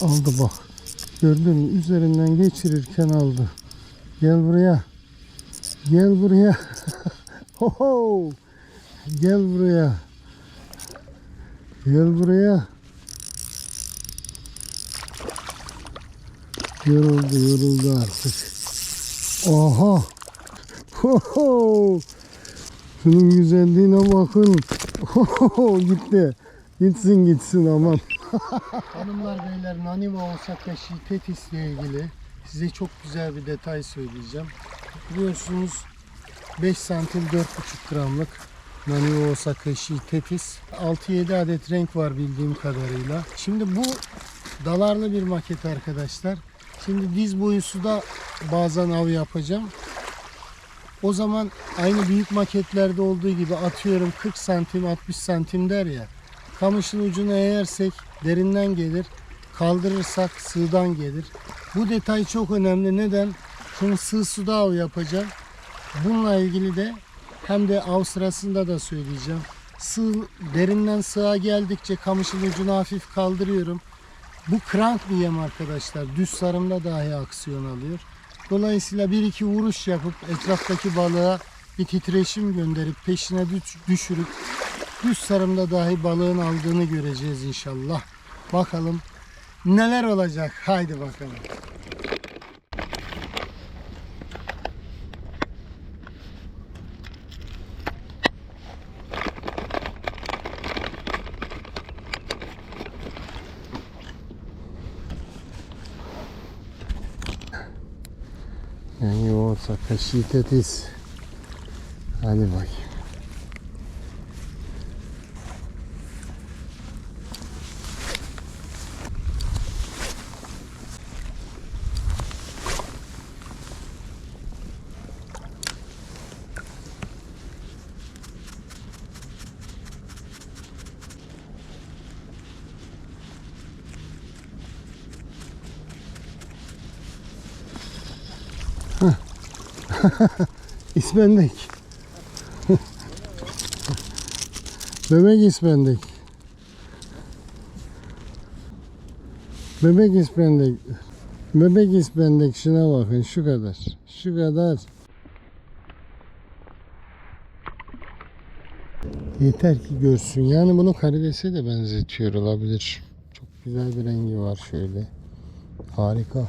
Aldı bak. Gördün mü? Üzerinden geçirirken aldı. Gel buraya. Gel buraya. Hoho. Gel buraya. Gel buraya. Yoruldu, yoruldu artık. Aha. Hoho. Şunun güzelliğine bakın. Hoho, gitti. Gitsin gitsin aman. Hanımlar beyler Naniva Osaka Tetis ile ilgili size çok güzel bir detay söyleyeceğim. Biliyorsunuz 5 santim 4,5 gramlık Naniva Osaka Tetis. 6-7 adet renk var bildiğim kadarıyla. Şimdi bu dalarlı bir maket arkadaşlar. Şimdi diz boyu suda bazen av yapacağım. O zaman aynı büyük maketlerde olduğu gibi atıyorum 40 santim 60 santim der ya. Kamışın ucunu eğersek derinden gelir. Kaldırırsak sığdan gelir. Bu detay çok önemli. Neden? Çünkü sığ suda av yapacağım. Bununla ilgili de hem de av sırasında da söyleyeceğim. Sığ, derinden sığa geldikçe kamışın ucunu hafif kaldırıyorum. Bu krank bir yem arkadaşlar. Düz sarımda dahi aksiyon alıyor. Dolayısıyla bir iki vuruş yapıp etraftaki balığa bir titreşim gönderip peşine düş- düşürüp düz sarımda dahi balığın aldığını göreceğiz inşallah. Bakalım neler olacak. Haydi bakalım. Yani yoğursa kaşığı tetiz. Hadi bakayım. İsmendek. Bebek İsmendek. Bebek İsmendek. Bebek İsmendek şuna bakın şu kadar. Şu kadar. Yeter ki görsün. Yani bunu karidese de benzetiyor olabilir. Çok güzel bir rengi var şöyle. Harika.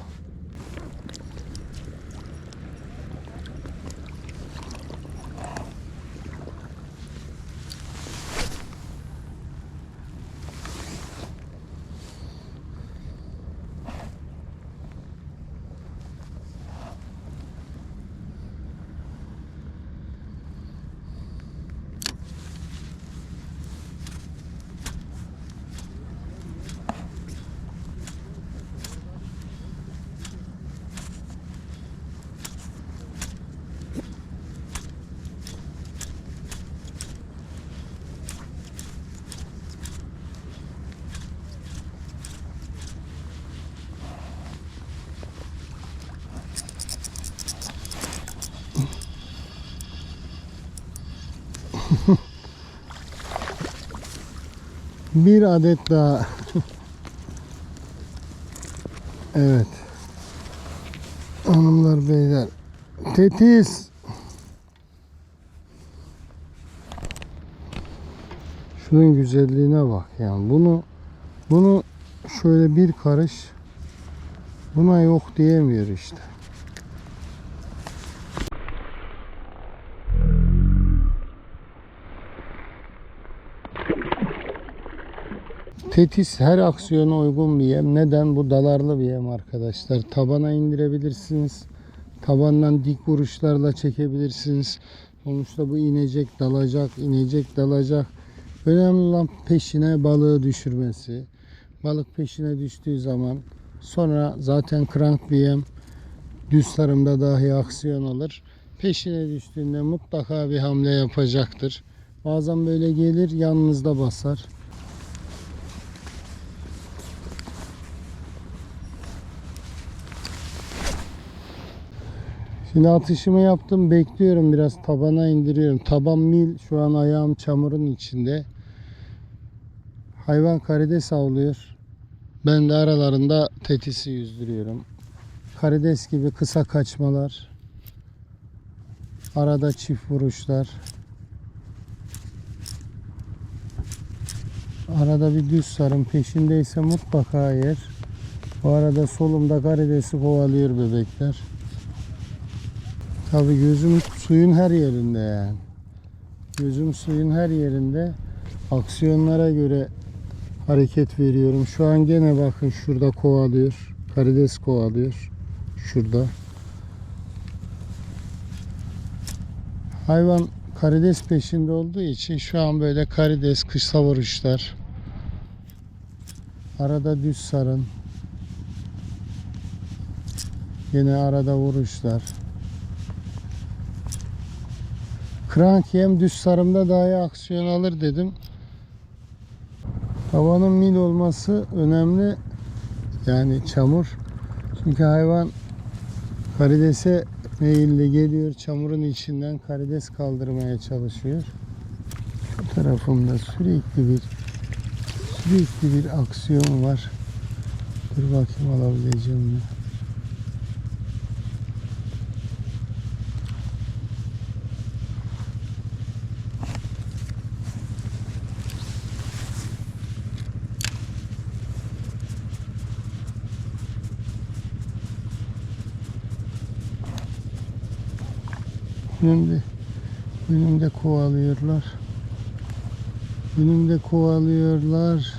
Bir adet daha. evet. Hanımlar beyler. Tetiz. Şunun güzelliğine bak yani. Bunu bunu şöyle bir karış buna yok diyemiyor işte. Tetis her aksiyona uygun bir yem. Neden? Bu dalarlı bir yem arkadaşlar. Tabana indirebilirsiniz. Tabandan dik vuruşlarla çekebilirsiniz. Sonuçta bu inecek, dalacak, inecek, dalacak. Önemli olan peşine balığı düşürmesi. Balık peşine düştüğü zaman sonra zaten krank bir yem düz sarımda dahi aksiyon alır. Peşine düştüğünde mutlaka bir hamle yapacaktır. Bazen böyle gelir yanınızda basar. Şimdi atışımı yaptım. Bekliyorum biraz tabana indiriyorum. Taban mil. Şu an ayağım çamurun içinde. Hayvan karides avlıyor. Ben de aralarında tetisi yüzdürüyorum. Karides gibi kısa kaçmalar. Arada çift vuruşlar. Arada bir düz sarım peşindeyse mutlaka yer. Bu arada solumda karidesi kovalıyor bebekler. Tabi gözüm suyun her yerinde yani. Gözüm suyun her yerinde. Aksiyonlara göre hareket veriyorum. Şu an gene bakın şurada kovalıyor. Karides kovalıyor. Şurada. Hayvan karides peşinde olduğu için şu an böyle karides kısa vuruşlar. Arada düz sarın. Yine arada vuruşlar. Krank yem düz sarımda daha aksiyon alır dedim. Havanın mil olması önemli. Yani çamur. Çünkü hayvan karidese meyilli geliyor. Çamurun içinden karides kaldırmaya çalışıyor. Şu tarafımda sürekli bir sürekli bir aksiyon var. Dur bakayım alabileceğim mi? Önümde, önümde kovalıyorlar. Önümde kovalıyorlar.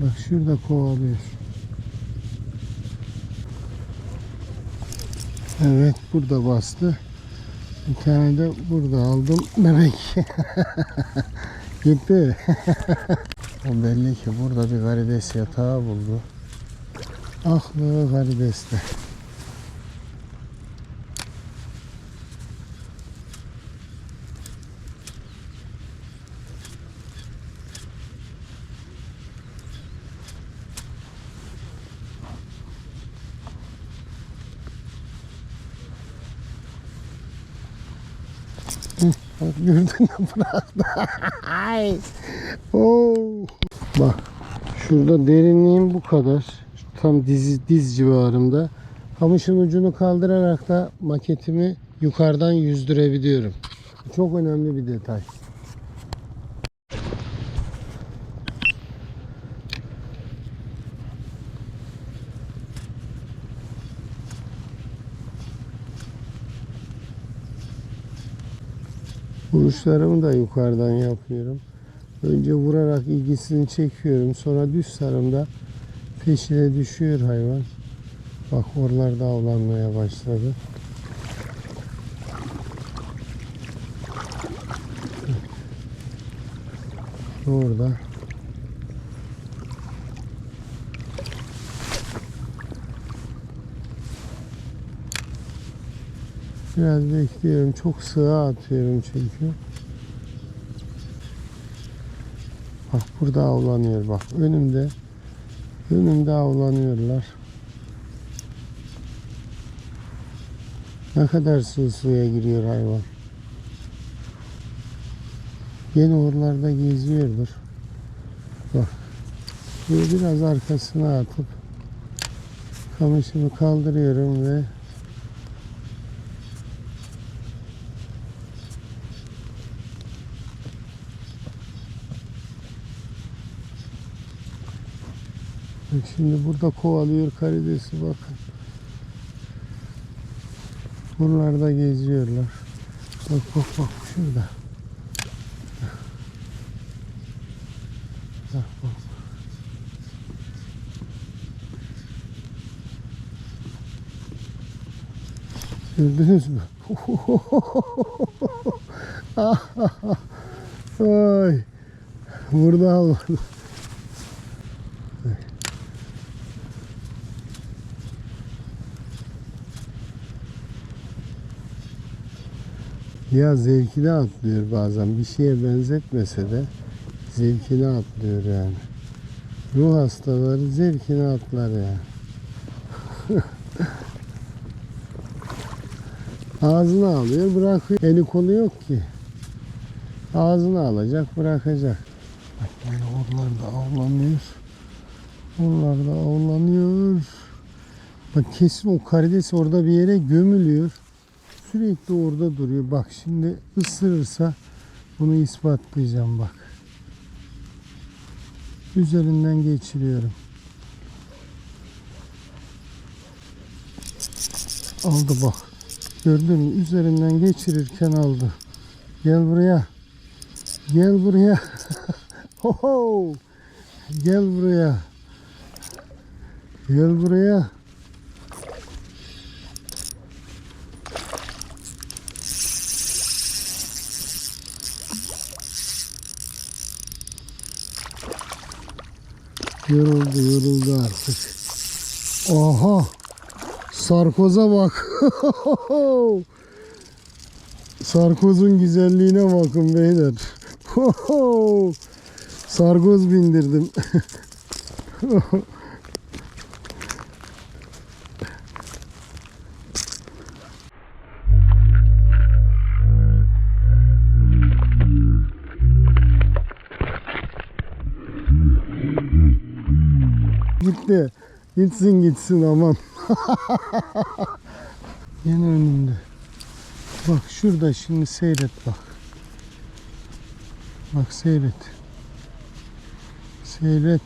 Bak şurada kovalıyor. Evet burada bastı. Bir tane de burada aldım bebek. Gitti. o belli ki burada bir karides yatağı buldu. Aklı karideste. Mü bıraktı. Oo. Bak şurada derinliğim bu kadar. Tam diz, diz civarımda. Kamışın ucunu kaldırarak da maketimi yukarıdan yüzdürebiliyorum. Çok önemli bir detay. Vuruşlarımı da yukarıdan yapıyorum. Önce vurarak ilgisini çekiyorum. Sonra düz sarımda peşine düşüyor hayvan. Bak oralarda avlanmaya başladı. Orada. Biraz bekliyorum. Çok sığa atıyorum çünkü. Bak burada avlanıyor bak. Önümde. Önümde avlanıyorlar. Ne kadar sığ suya giriyor hayvan. Yine oralarda geziyordur. Bak. Şöyle biraz arkasına atıp kamışımı kaldırıyorum ve Bak şimdi burada kovalıyor karidesi bakın. Buralarda geziyorlar. Bak bak bak şurada. Bak bak. Gördünüz mü? Ay. Burada almadı. Ya zevkine atlıyor bazen. Bir şeye benzetmese de zevkine atlıyor yani. Ruh hastaları zevkine atlar ya. Ağzına alıyor bırakıyor. Eli kolu yok ki. Ağzına alacak bırakacak. Bak böyle oralarda avlanıyor. Oralarda avlanıyor. Bak kesin o karides orada bir yere gömülüyor. Sürekli orada duruyor. Bak şimdi ısırırsa bunu ispatlayacağım bak. Üzerinden geçiriyorum. Aldı bak. Gördün mü? Üzerinden geçirirken aldı. Gel buraya. Gel buraya. Hoho. Gel buraya. Gel buraya. Yoruldu yoruldu artık. Aha. Sarkoza bak. Sarkozun güzelliğine bakın beyler. Sargoz bindirdim. Gitti. Gitsin gitsin aman. Yine önümde. Bak şurada şimdi seyret bak. Bak seyret. Seyret.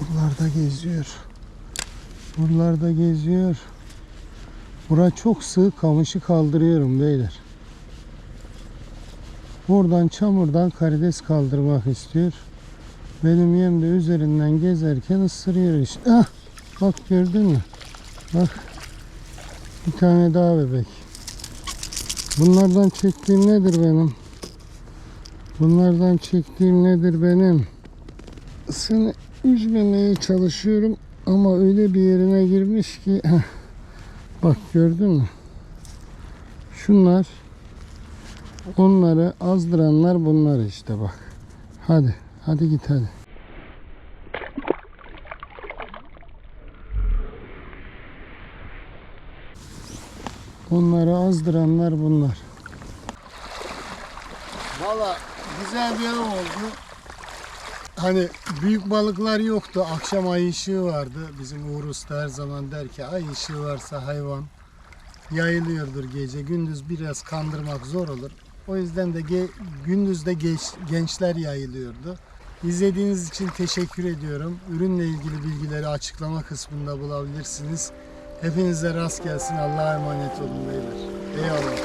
Buralarda geziyor. Buralarda geziyor. Bura çok sığ kamışı kaldırıyorum beyler. Buradan çamurdan karides kaldırmak istiyor. Benim yem de üzerinden gezerken ısırıyor işte. Ah, bak gördün mü? Bak. Bir tane daha bebek. Bunlardan çektiğim nedir benim? Bunlardan çektiğim nedir benim? Seni üzmemeye çalışıyorum ama öyle bir yerine girmiş ki heh. bak gördün mü? Şunlar onları azdıranlar bunlar işte bak. Hadi hadi git hadi. Onları azdıranlar bunlar. Valla güzel bir av oldu. Hani büyük balıklar yoktu. Akşam ay ışığı vardı. Bizim Uğur Usta her zaman der ki ay ışığı varsa hayvan yayılıyordur gece. Gündüz biraz kandırmak zor olur. O yüzden de ge- gündüz de geç- gençler yayılıyordu. İzlediğiniz için teşekkür ediyorum. Ürünle ilgili bilgileri açıklama kısmında bulabilirsiniz. Hepinize rast gelsin. Allah'a emanet olun beyler. Eyvallah.